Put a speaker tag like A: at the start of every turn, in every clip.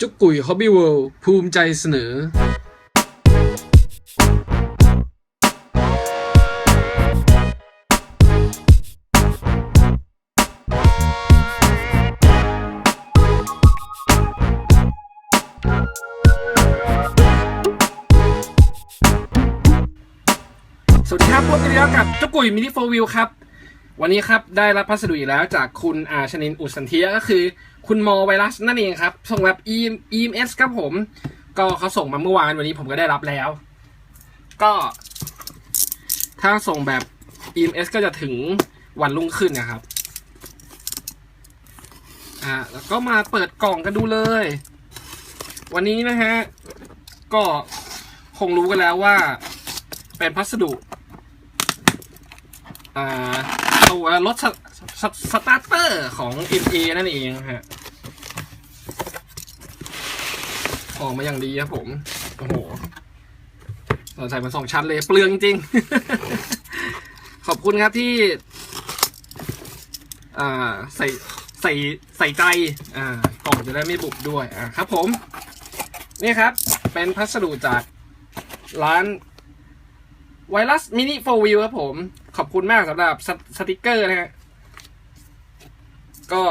A: จุกกุยฮอบบี้เวิลด์ภูมิใจเสนอ สวัสดีครับพบกันแล้วกับเจ้ากุยมินิโฟวิวครับ วันนี้ครับได้รับพัสดุอีกแล้วจากคุณอาชนินอุสันเทียก็คือ คุณมอไวรัสนั่นเองครับ ส่งแบบ EMS ครับผม ก็เขาส่งมาเมื่อวานวันนี้ผมก็ได้รับแล้ว ก็ ถ้าส่งแบบ EMS ก็จะถึงวันรุ่งขึ้นนะครับอ่าแล้วก็มาเปิดกล่องกันดูเลย วันนี้นะฮะ ก็คงรู้กันแล้วว่า เป็นพัสดุ ตัวรถสสสตาร์เตอร์ของ MA นั่นเองฮะออกมาอย่างดีครับผม โอ้โหเราใส่มาสองชั้นเลย เปลืองจริง ขอบคุณครับที่ อ่า ใส่ใส่ใส่ใจ อ่ากล่องจะได้ไม่บุบด้วย อ่าครับผม นี่ครับ เป็นพัสดุจากร้านไวรัสมินิโฟวิวครับผม ขอบคุณมากสำหรับสสติกเกอร์นะฮะก็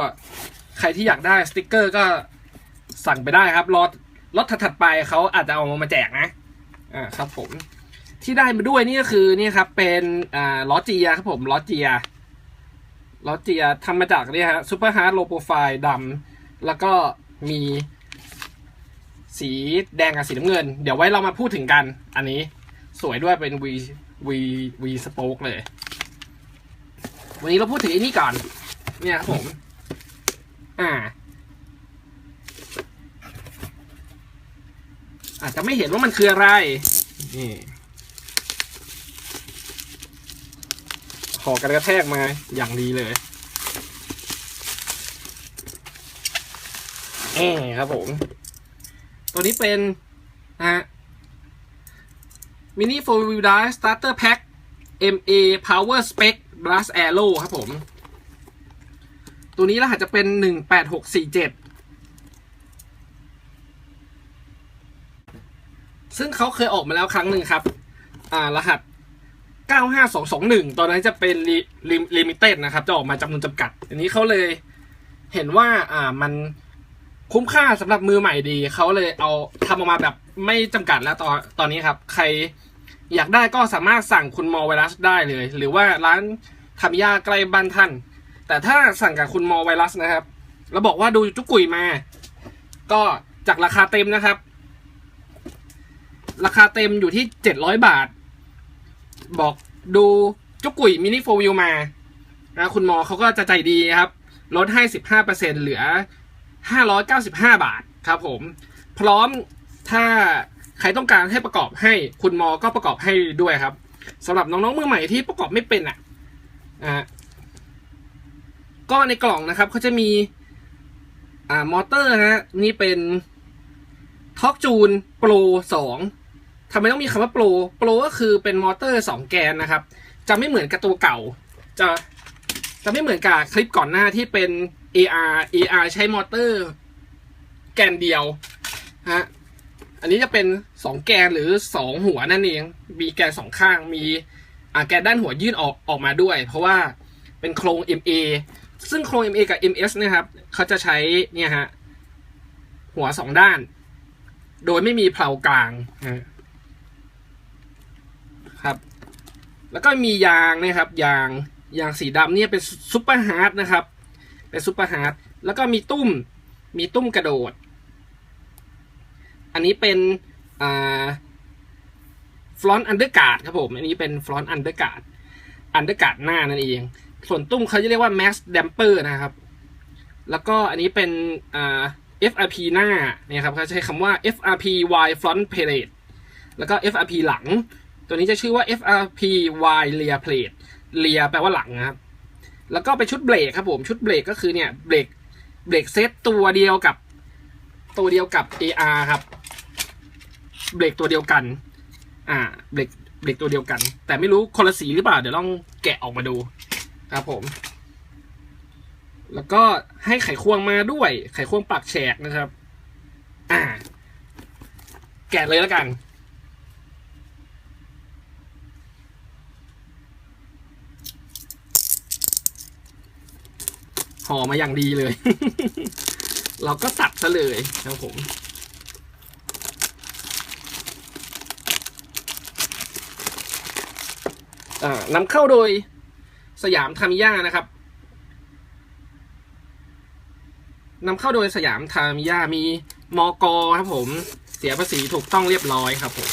A: ใครที่อยากได้สติกเกอร์ก็สั่งไปได้ครับรถรถถัดไปเขาอาจจะเอามาแจกนะอ่าครับผมที่ได้มาด้วยนี่ก็คือนี่ครับเป็นอ่าล้อเจียครับผมล้อเจียล้อเจียทำมาจากเนี่ยฮะซูเปอร์ฮาร์ดโลโปรไฟล์ดำแล้วก็มีสีแดงกับสีน้ำเงิน เดี๋ยวไว้เรามาพูดถึงกัน อันนี้สวยด้วยเป็น V V V สโป๊กเลย วันนี้เราพูดถึงไอ้นี่ก่อน เนี่ยครับผม อ่า อาจจะไม่เห็นว่ามันคืออะไร นี่ขอกันกระแทกมาอย่างดีเลยเอ่ครับผม ตัวนี้เป็นนะฮะ มินิ4 wheel drive starter pack MA power spec blast arrow ครับผม ตัวนี้รหัสจะเป็น 18647ซึ่งเขาเคยออกมาแล้วครั้งหนึ่งครับ อ่า รหัส 95221 ตอนนั้นจะเป็นลิมิเต็ดนะครับ จะออกมาจำนวนจำกัด อันนี้เขาเลยเห็นว่า อ่า มันคุ้มค่าสำหรับมือใหม่ดี เขาเลยเอาทำออกมาแบบ ไม่จำกัดแล้วตอนตอนนี้ครับ ใครอยากได้ก็สามารถสั่งคุณมอไวรัสได้เลย หรือว่าร้านทำยาใกล้บ้านท่าน แต่ถ้าสั่งกับคุณมอไวรัสนะครับ แล้วบอกว่าดูจุกุยมา ก็จากราคาเต็มนะครับ ราคาเต็มอยู่ที่เจ็ดร้อยบาท บอกดูจุกุยมินิโฟวิวมานะคุณมอเขาก็จะใจดีครับ ลดให้สิบห้าเปอร์เซ็นเหลือห้าร้อยเก้าสิบห้าบาทครับผม พร้อม ถ้าใครต้องการให้ประกอบให้คุณมอก็ประกอบให้ด้วยครับสำหรับน้องๆมือใหม่ที่ประกอบไม่เป็นอะอ่าก็ในกล่องนะครับเขาจะมีอ่ามอเตอร์ฮะนี่เป็นท็อกจูนโปรสองทำไมต้องมีคำว่าโปรโปรก็คือเป็นมอเตอร์สองแกนนะครับ จะไม่เหมือนกับตัวเก่า จะจะไม่เหมือนกับคลิปก่อนหน้าที่เป็น AR AR ใช้มอเตอร์แกนเดียวฮะ อันนี้จะเป็นสองแกนหรือสองหัวนั่นเอง มีแกนสองข้าง มีอ่าแกนด้านหัวยื่นออกออกมาด้วย เพราะว่าเป็นโครง MA ซึ่งโครง MA กับ MS นะครับเขาจะใช้เนี่ยฮะหัวสองด้าน โดยไม่มีเพลากลางครับ แล้วก็มียางนะครับ ยางยางสีดำเนี่ยเป็นซุปเปอร์ฮาร์ดนะครับ เป็นซุปเปอร์ฮาร์ดแล้วก็มีตุ้มมีตุ้มกระโดด อันนี้เป็นอ่าฟลอนต์อันเดอร์การ์ดครับผม อันนี้เป็นฟลอนต์อันเดอร์การ์ดอันเดอร์การ์ดหน้านั่นเอง ส่วนตุ้มเขาจะเรียกว่าแมสเดมเปอร์นะครับ แล้วก็อันนี้เป็นอ่า FRP หน้าเนี่ยครับเขาใช้คำว่า FRP Y front plate แล้วก็ FRP หลัง ตัวนี้จะชื่อว่า FRP Y rear plate rear แปลว่าหลังนะครับ แล้วก็ไปชุดเบรกครับผม ชุดเบรกก็คือเนี่ยเบรกเบรกเซตตัวเดียวกับตัวเดียวกับ AR ครับ เบรกตัวเดียวกัน อ่า เบรก เบรกตัวเดียวกัน แต่ไม่รู้คนละสีหรือเปล่า เดี๋ยวลองแกะออกมาดู ครับผม แล้วก็ให้ไขควงมาด้วย ไขควงปากแฉกนะครับ อ่า แกะเลยแล้วกันห่อมาอย่างดีเลย เราก็ตัดซะเลยครับผม อ่า นำเข้าโดยสยามทามิยานะครับนำเข้าโดยสยามทามิยามีมอกอครับผมเสียภาษีถูกต้องเรียบร้อยครับผม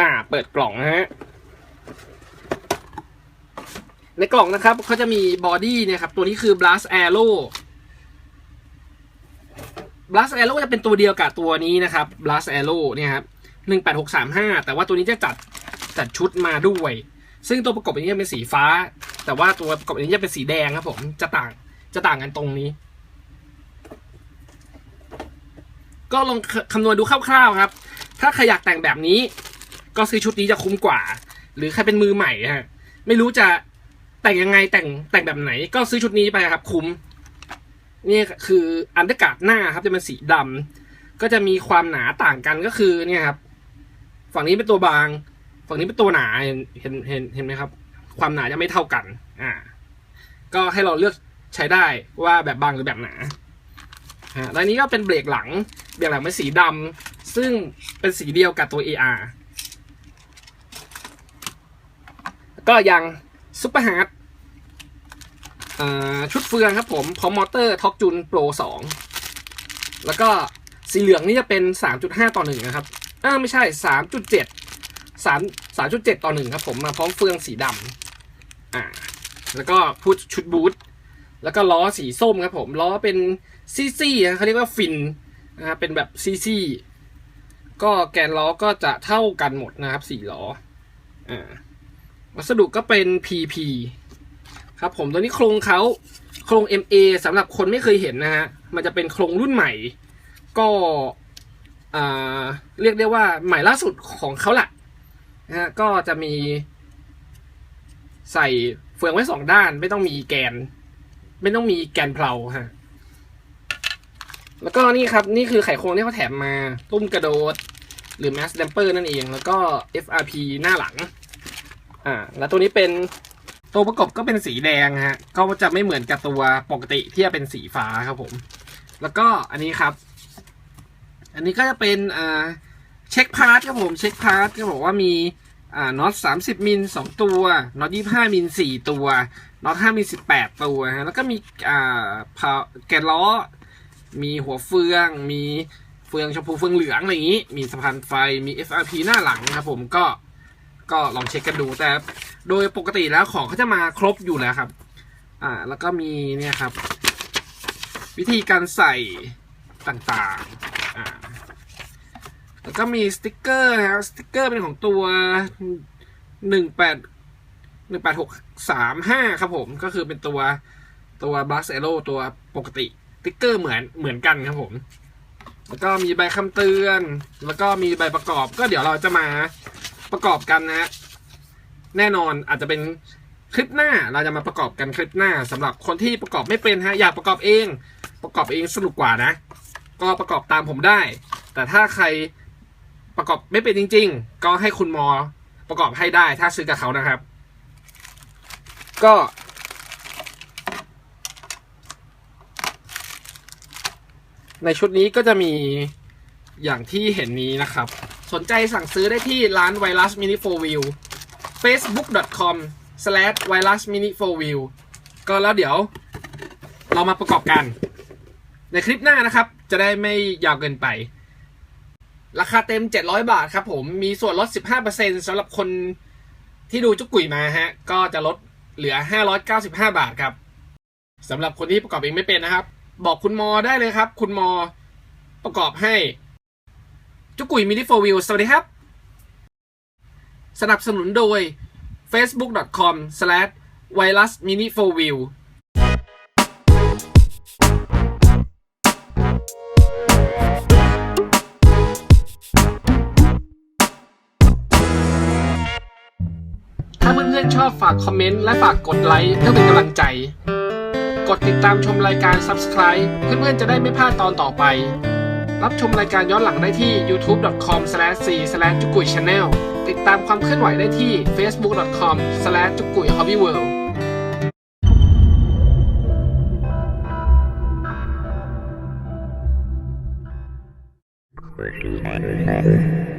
A: อ่าเปิดกล่องนะฮะในกล่องนะครับเขาจะมีบอดี้เนี่ยครับตัวนี้คือ blast arrow blast arrow จะเป็นตัวเดียวกับตัวนี้นะครับ blast arrow เนี่ยครับ หนึ่งแปดหกสามห้าแต่ว่าตัวนี้จะจัดจัดชุดมาด้วย ซึ่งตัวประกอบอันนี้จะเป็นสีฟ้า แต่ว่าตัวประกอบอันนี้จะเป็นสีแดงครับผมจะต่างจะต่างกันตรงนี้ ก็ลองคำนวณดูคร่าวๆครับ ถ้าใครอยากแต่งแบบนี้ ก็ซื้อชุดนี้จะคุ้มกว่า หรือใครเป็นมือใหม่ฮะไม่รู้จะแต่งยังไงแต่งแต่งแบบไหน ก็ซื้อชุดนี้ไปครับคุ้มนี่คืออันเดอร์การ์ดหน้าครับจะเป็นสีดำก็จะมีความหนาต่างกันก็คือเนี่ยครับ ฝั่งนี้เป็นตัวบาง ฝั่งนี้เป็นตัวหนาเห็นเห็นเห็นไหมครับ ความหนาจะไม่เท่ากัน อ่า ก็ให้เราเลือกใช้ได้ว่าแบบบางหรือแบบหนาฮะแล้วนี้ก็เป็นเบรกหลัง เบรกหลังเป็นสีดำซึ่งเป็นสีเดียวกับตัว AR ก็ยังซุปเปอร์ฮาร์ดชุดเฟืองครับผมพร้อมมอเตอร์ท็อกจูนโปร2แล้วก็สีเหลืองนี่จะเป็น 3.5 ต่อ1นะครับ อ้าไม่ใช่3.7 3 3.7ต่อ1ครับผมมาพร้อมเฟืองสีดำอ่าแล้วก็พูดชุดบูทแล้วก็ล้อสีส้มครับผมล้อเป็นซีซีเขาเรียกว่าฟินนะครับเป็นแบบซีซีก็แกนล้อก็จะเท่ากันหมดนะครับสี่ล้ออ่าวัสดุก็เป็น PP ครับผมตัวนี้โครงเขาโครง MA สำหรับคนไม่เคยเห็นนะฮะมันจะเป็นโครงรุ่นใหม่ ก็ เรียกได้ว่าใหม่ล่าสุดของเขาแหละนะฮะก็จะมี ใส่เฟืองไว้สองด้าน ไม่ต้องมีแกน ไม่ต้องมีแกนเพลาฮะแล้วก็นี่ครับ นี่คือไขโครงที่เขาแถมมาตุ้มกระโดด หรือ mass damper นั่นเอง แล้วก็ FRP หน้าหลัง อ่า แล้วตัวนี้เป็นตัวประกอบก็เป็นสีแดงฮะ ก็จะไม่เหมือนกับตัวปกติที่จะเป็นสีฟ้าครับผม แล้วก็อันนี้ครับ อันนี้ก็จะเป็นอ่าเช็คพาร์ทครับผมเช็คพาร์ทก็บอกว่ามีอ่าน็อตสามสิบมิลสองตัวน็อตยี่ห้ามิลสี่ตัวน็อตห้ามิลสิบแปดตัวฮะแล้วก็มีอ่าพาแกนล้อ มีหัวเฟือง มีเฟืองชมพูเฟืองเหลืองอะไรอย่างนี้ มีสะพานไฟมี FRP หน้าหลังครับผมก็ก็ลองเช็คกันดูแต่โดยปกติแล้วของเขาจะมาครบอยู่แล้วครับ อ่า แล้วก็มีเนี่ยครับ วิธีการใส่ต่างๆ อ่าแล้วก็มีสติกเกอร์นะครับสติกเกอร์เป็นของตัวหนึ่งแปดหนึ่งแปดหกสามห้าครับผมก็คือเป็นตัวตัวบัสเอโ o ตัวปกติสติกเกอร์เหมือนเหมือนกันครับผม แล้วก็มีใบคำเตือน แล้วก็มีใบประกอบก็เดี๋ยวเราจะมาประกอบกันนะฮะแน่นอนอาจจะเป็นคลิปหน้าเราจะมาประกอบกันคลิปหน้าสำหรับคนที่ประกอบไม่เป็นฮะอยากประกอบเอง ประกอบเองสนุกกว่านะ ก็ประกอบตามผมได้ แต่ถ้าใครประกอบไม่เป็นจริง ๆ ก็ให้คุณมอประกอบให้ได้ถ้าซื้อกับเขานะครับ ก็ในชุดนี้ก็จะมีอย่างที่เห็นนี้นะครับ สนใจสั่งซื้อได้ที่ร้านไวรัสมินิโฟวิว facebook.com slash virus mini 4 view ก็แล้วเดี๋ยวเรามาประกอบกัน ในคลิปหน้านะครับ จะได้ไม่ยาวเกินไป ราคาเต็ม 700 บาทครับผม มีส่วนลด 15%สำหรับคนที่ดูจุกกุยมาฮะ ก็จะลดเหลือ 595 บาทครับสำหรับคนที่ประกอบเองไม่เป็นนะครับ บอกคุณมอได้เลยครับ คุณมอประกอบให้ จุกกุยมินิโฟวิลสวัสดีครับ สนับสนุนโดย facebook.com/virusmini4wheel เพื่อนๆชอบฝากคอมเมนต์และฝากกดไลค์เพื่อเป็นกำลังใจ กดติดตามชมรายการ Subscribe เพื่อนๆจะได้ไม่พลาดตอนต่อไป รับชมรายการย้อนหลังได้ที่ youtube.com c j u k u i channel ติดตามความเคลื่อนไหวได้ที่ facebook.com j u k u i hobbyworld
B: Thank you.